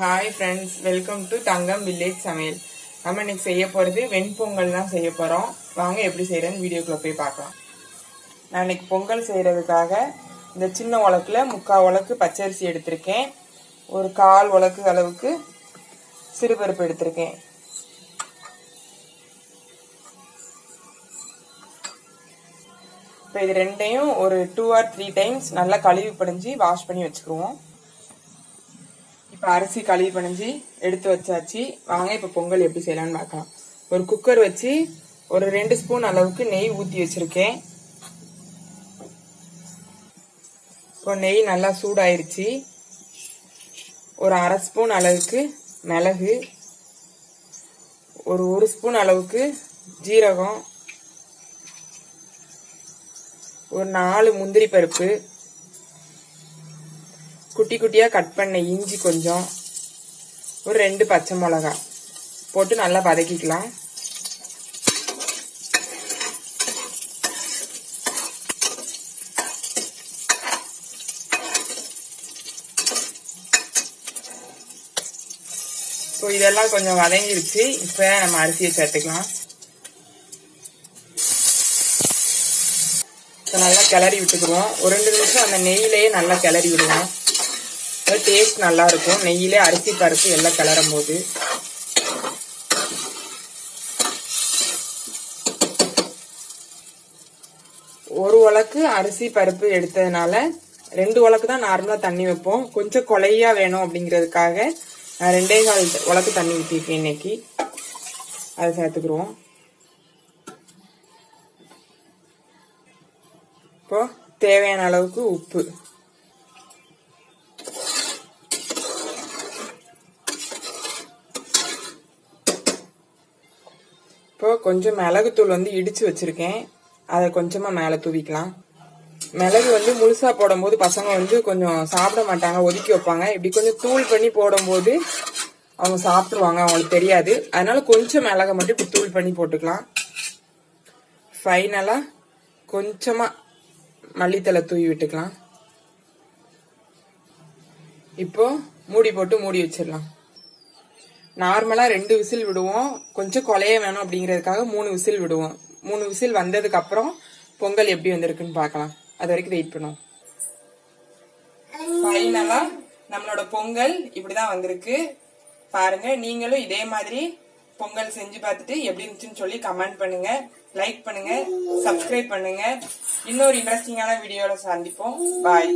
Hi friends welcome to Thangam village சமையல் நம்ம இன்னைக்கு செய்ய போகிறது வெண்பொங்கல் தான் செய்ய போகிறோம் வாங்க எப்படி செய்கிறேன்னு வீடியோக்குள்ள போய் பார்க்கலாம். நான் இன்னைக்கு பொங்கல் செய்கிறதுக்காக இந்த சின்ன உலக்கில் முக்கால் உலக்கு பச்சரிசி எடுத்திருக்கேன். ஒரு கால் உலக்கு அளவுக்கு சிறுபருப்பு எடுத்திருக்கேன். இப்போ இது ரெண்டையும் ஒரு டூ ஆர் த்ரீ டைம்ஸ் நல்லா கழுவி படிஞ்சு வாஷ் பண்ணி வச்சுக்குவோம். இப்போ அரிசி கழுவி பணிஞ்சு எடுத்து வச்சாச்சு. வாங்க இப்போ பொங்கல் எப்படி செய்யலாம்னு பார்க்கலாம். ஒரு குக்கர் வச்சு ஒரு ரெண்டு ஸ்பூன் அளவுக்கு நெய் ஊற்றி வச்சுருக்கேன். இப்போ நெய் நல்லா சூடாயிருச்சு. ஒரு அரை ஸ்பூன் அளவுக்கு மிளகு. ஒரு ஒரு ஸ்பூன் அளவுக்கு ஜீரகம். ஒரு நாலு முந்திரி பருப்பு. குட்டி குட்டியாக கட் பண்ண இஞ்சி கொஞ்சம். ஒரு ரெண்டு பச்சை மிளகா. போட்டு நல்லா வதக்கிக்கலாம். ஸோ இதெல்லாம் கொஞ்சம் வதங்கிருச்சு. இப்போ நம்ம அரிசியை சேர்த்துக்கலாம். இப்போ நல்லா கிளறி விட்டுக்குருவோம் ஒரு ரெண்டு நிமிஷம் அந்த நெய்யிலேயே நல்லா கிளறி விடுவோம் டேஸ்ட் நல்லா இருக்கும் நெய்யிலே அரிசி பருப்பு எல்லாம் கிளறும் போது. ஒரு உலக்கு அரிசி பருப்பு எடுத்ததுனால ரெண்டு உலக்கு தான் நார்மலாக தண்ணி வைப்போம். கொஞ்சம் கொலையா வேணும் அப்படிங்கிறதுக்காக நான் ரெண்டே கால் உலக்கு தண்ணி ஊற்றிருக்கேன் இன்னைக்கு. அதை சேர்த்துக்குருவோம். இப்போ தேவையான அளவுக்கு உப்பு. இப்போ கொஞ்சம் மிளகுத்தூள் வந்து இடிச்சு வச்சிருக்கேன். அதை கொஞ்சமா மேலே தூவிக்கலாம். மிளகு வந்து முழுசா போடும்போது பசங்க வந்து கொஞ்சம் சாப்பிட மாட்டாங்க ஒதுக்கி வைப்பாங்க. இப்படி கொஞ்சம் தூள் பண்ணி போடும்போது அவங்க சாப்பிட்ருவாங்க அவங்களுக்கு தெரியாது. அதனால கொஞ்சம் மிளகை மட்டும் இப்படி தூள் பண்ணி போட்டுக்கலாம். ஃபைனலா கொஞ்சமா மல்லித்தலை தூவி விட்டுக்கலாம். இப்போ மூடி போட்டு மூடி வச்சிடலாம். நார்மலா ரெண்டு விசில் விடுவோம். கொஞ்சம் கொலைய வேணும் அப்படிங்கிறதுக்காக மூணு விசில் விடுவோம். மூணு விசில் வந்ததுக்கு அப்புறம் பொங்கல் எப்படி வந்திருக்குன்னு பார்க்கலாம். அது வரைக்கும் வெயிட் பண்ணுவோம். ஃபைனலா நம்மளோட பொங்கல் இப்படிதான் வந்திருக்கு. பாருங்க நீங்களும் இதே மாதிரி பொங்கல் செஞ்சு பார்த்துட்டு எப்படி இருந்துச்சுன்னு சொல்லி கமெண்ட் பண்ணுங்க லைக் பண்ணுங்க சப்ஸ்கிரைப் பண்ணுங்க. இன்னொரு இன்ட்ரெஸ்டிங்கான வீடியோல சந்திப்போம். பாய்